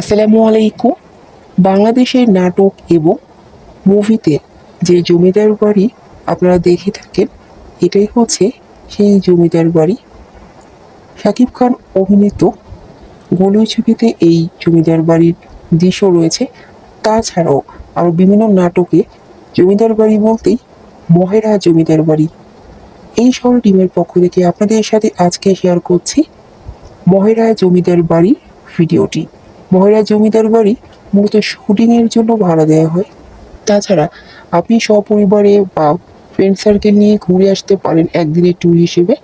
আসসালামু আলাইকুম। বাংলাদেশের নাটক এবং মুভিতে যে জমিদার বাড়ি আপনারা দেখে থাকেন, এটাই হচ্ছে সেই জমিদার বাড়ি। শাকিব খান অভিনীত গোলই ছবিতে এই জমিদার বাড়ির দৃশ্য রয়েছে। তাছাড়াও আরও বিভিন্ন নাটকে জমিদার বাড়ি বলতেই মহেরা জমিদার বাড়ি। এই সর টিমের পক্ষ থেকে আপনাদের সাথে আজকে শেয়ার করছি মহেরা জমিদার বাড়ি ভিডিওটি। মহেরা জমিদার বাড়ি মূলত শুটিংয়ের জন্য ভাড়া দেওয়া হয়। তাছাড়া আপনি সপরিবারে বা ফ্রেন্ড সার্কেল নিয়ে ঘুরে আসতে পারেন একদিনের ট্যুর হিসেবে।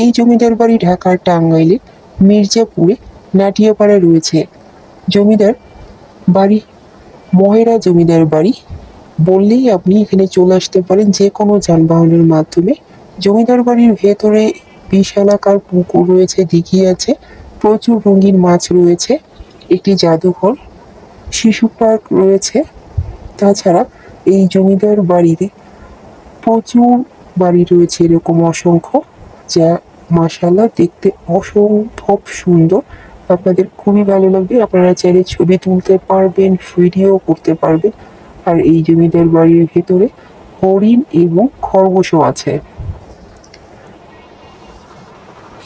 এই জমিদার বাড়ি ঢাকার টাঙ্গাইলে মির্জাপুরে নাটিয়াপাড়ায় রয়েছে। জমিদার বাড়ি, মহেরা জমিদার বাড়ি। বললেই আপনি এখানে চলে আসতে পারেন যে কোনো যানবাহনের মাধ্যমে। জমিদার বাড়ির ভেতরে বিশালাকার পুকুর রয়েছে দিঘি আছে, প্রচুর রঙিন মাছ রয়েছে। একটি জাদুঘর শিশু পার্ক রয়েছে। তাছাড়া এই জমিদার বাড়িতে প্রচুর বাড়ি রয়েছে এরকম অসংখ্য, যা মাসাল্লাহ দেখতে অসম্ভব সুন্দর। আপনাদের খুবই ভালো লাগবে। আপনারা চাইলে ছবি তুলতে পারবেন, ভিডিও করতে পারবেন। আর এই জমিদার বাড়ির ভেতরে হরিণ এবং খরগোশও আছে।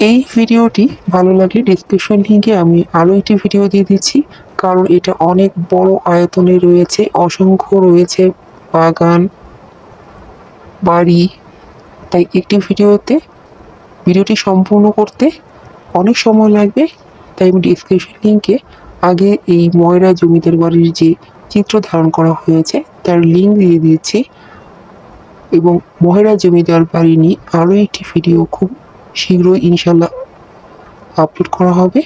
এই ভিডিওটি ভালো লাগে ডিসক্রিপশন লিঙ্কে আমি আরও একটি ভিডিও দিয়ে দিচ্ছি। কারণ এটা অনেক বড় আয়তনে রয়েছে, অসংখ্য রয়েছে বাগান, বাড়ি। তাই একটি ভিডিওতে, ভিডিওটি সম্পূর্ণ করতে অনেক সময় লাগবে। তাই আমি ডিসক্রিপশন লিঙ্কে আগে এই ময়রা জমিদার বাড়ির যে চিত্র ধারণ করা হয়েছে, তার লিঙ্ক দিয়ে দিয়েছি এবং মহেরা জমিদার বাড়ি নিয়ে আরও একটি ভিডিও খুব শীঘ্রই ইনশাল্লাহ আপলোড করা হবে।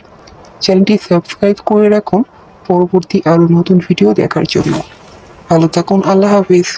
চ্যানেলটি সাবস্ক্রাইব করে রাখুন। পরবর্তী আরও নতুন ভিডিও দেখার জন্য। ভালো থাকুন, আল্লাহ হাফিজ।